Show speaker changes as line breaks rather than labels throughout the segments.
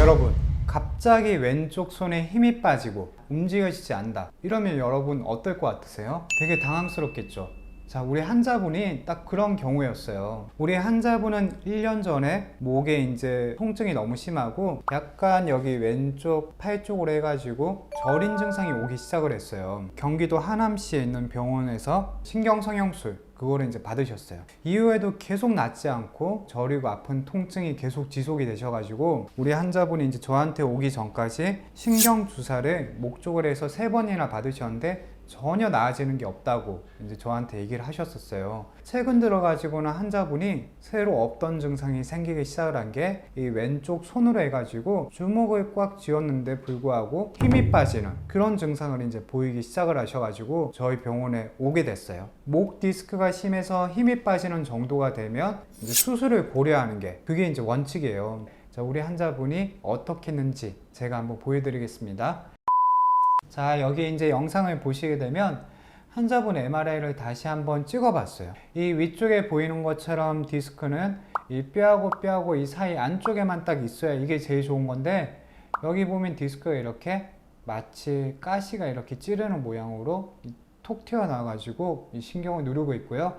여러분 갑자기 왼쪽 손에 힘이 빠지고 움직여지지 않는다 이러면 여러분 어떨 것 같으세요? 되게 당황스럽겠죠 자 우리 환자분이 딱 그런 경우였어요 우리 환자분은 1년 전에 목에 이제 통증이 너무 심하고 약간 여기 왼쪽 팔 쪽으로 해가지고 저린 증상이 오기 시작을 했어요 경기도 하남시에 있는 병원에서 신경성형술 그거를 이제 받으셨어요. 이후에도 계속 낫지 않고 저리고 아픈 통증이 계속 지속이 되셔가지고 우리 환자분이 이제 저한테 오기 전까지 신경 주사를 목 쪽을 해서 세 번이나 받으셨는데 전혀 나아지는 게 없다고 이제 저한테 얘기를 하셨었어요. 최근 들어가지고는 환자분이 새로 없던 증상이 생기기 시작을 한 게 이 왼쪽 손으로 해가지고 주먹을 꽉 쥐었는데 불구하고 힘이 빠지는 그런 증상을 이제 보이기 시작을 하셔가지고 저희 병원에 오게 됐어요. 목 디스크가 심해서 힘이 빠지는 정도가 되면 수술을 고려하는 게 그게 이제 원칙이에요. 자, 우리 환자분이 어떻게 했는지 제가 한번 보여드리겠습니다. 자, 여기 이제 영상을 보시게 되면 환자분 MRI를 다시 한번 찍어봤어요. 이 위쪽에 보이는 것처럼 디스크는 이 뼈하고 뼈하고 이 사이 안쪽에만 딱 있어야 이게 제일 좋은 건데 여기 보면 디스크가 이렇게 마치 가시가 이렇게 찌르는 모양으로 이톡 튀어나와가지고 이 신경을 누르고 있고요.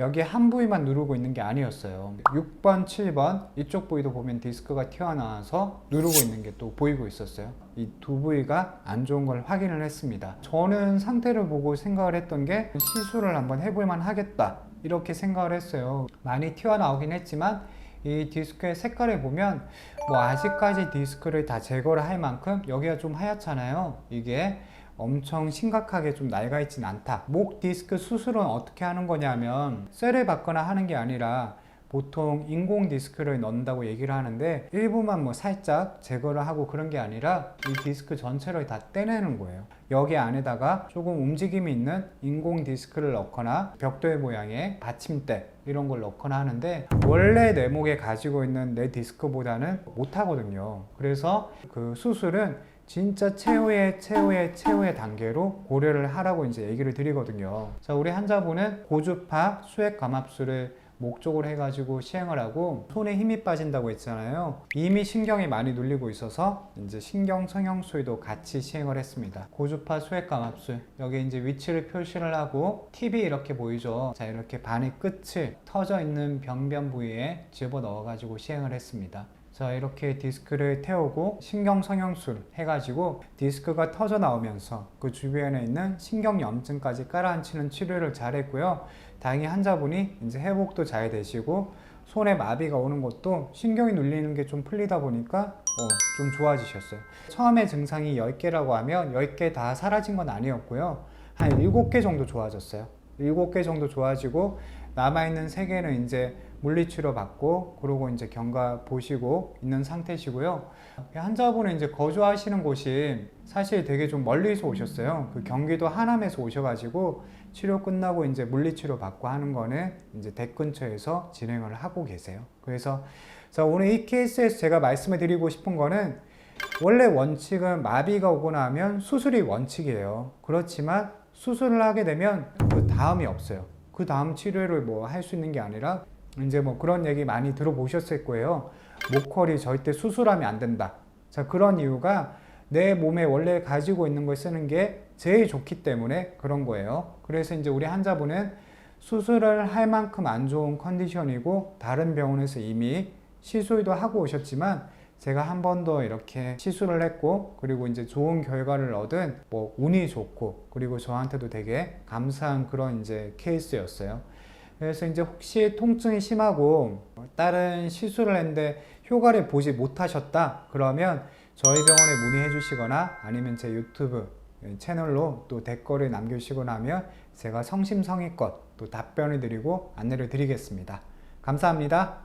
여기 한 부위만 누르고 있는 게 아니었어요. 6번, 7번 이쪽 부위도 보면 디스크가 튀어나와서 누르고 있는 게 또 보이고 있었어요. 이 두 부위가 안 좋은 걸 확인을 했습니다. 저는 상태를 보고 생각을 했던 게 시술을 한번 해볼만 하겠다. 이렇게 생각을 했어요. 많이 튀어나오긴 했지만 이 디스크의 색깔을 보면 뭐 아직까지 디스크를 다 제거를 할 만큼 여기가 좀 하얗잖아요. 이게 엄청 심각하게 좀 낡아 있진 않다. 목 디스크 수술은 어떻게 하는 거냐면 쇠를 받거나 하는 게 아니라 보통 인공 디스크를 넣는다고 얘기를 하는데 일부만 뭐 살짝 제거를 하고 그런 게 아니라 이 디스크 전체를 다 떼내는 거예요. 여기 안에다가 조금 움직임이 있는 인공 디스크를 넣거나 벽돌 모양의 받침대 이런 걸 넣거나 하는데 원래 내 목에 가지고 있는 내 디스크보다는 못 하거든요. 그래서 그 수술은 진짜 최후의 최후의 최후의 단계로 고려를 하라고 이제 얘기를 드리거든요. 자, 우리 환자분은 고주파 수액 감압술을 목적으로 해가지고 시행을 하고 손에 힘이 빠진다고 했잖아요. 이미 신경이 많이 눌리고 있어서 이제 신경 성형술도 같이 시행을 했습니다. 고주파 수액 감압술 여기 이제 위치를 표시를 하고 팁이 이렇게 보이죠. 자 이렇게 반의 끝을 터져 있는 병변 부위에 집어 넣어가지고 시행을 했습니다. 자 이렇게 디스크를 태우고 신경 성형술 해가지고 디스크가 터져 나오면서 그 주변에 있는 신경염증까지 깔아앉히는 치료를 잘했고요. 다행히 환자분이 이제 회복도 잘 되시고 손에 마비가 오는 것도 신경이 눌리는 게 좀 풀리다 보니까 어, 좀 좋아지셨어요. 처음에 증상이 10개라고 하면 10개 다 사라진 건 아니었고요. 한 7개 정도 좋아졌어요. 7개 정도 좋아지고 남아있는 3개는 이제 물리치료 받고 그러고 이제 경과 보시고 있는 상태시고요. 환자분은 이제 거주하시는 곳이 사실 되게 좀 멀리서 오셨어요. 그 경기도 하남에서 오셔가지고 치료 끝나고 이제 물리치료 받고 하는 거는 이제 댁 근처에서 진행을 하고 계세요. 그래서 자, 오늘 이 케이스에서 제가 말씀을 드리고 싶은 거는 원래 원칙은 마비가 오고 나면 수술이 원칙이에요. 그렇지만 수술을 하게 되면 그 다음이 없어요. 그 다음 치료를 뭐 할 수 있는 게 아니라 이제 뭐 그런 얘기 많이 들어보셨을 거예요. 목걸이 절대 수술하면 안 된다. 자, 그런 이유가 내 몸에 원래 가지고 있는 걸 쓰는 게 제일 좋기 때문에 그런 거예요. 그래서 이제 우리 환자분은 수술을 할 만큼 안 좋은 컨디션이고 다른 병원에서 이미 시술도 하고 오셨지만 제가 한 번 더 이렇게 시술을 했고 그리고 이제 좋은 결과를 얻은 뭐 운이 좋고 그리고 저한테도 되게 감사한 그런 이제 케이스였어요. 그래서 이제 혹시 통증이 심하고 다른 시술을 했는데 효과를 보지 못하셨다 그러면 저희 병원에 문의해 주시거나 아니면 제 유튜브 채널로 또 댓글을 남겨주시거나 하면 제가 성심성의껏 또 답변을 드리고 안내를 드리겠습니다. 감사합니다.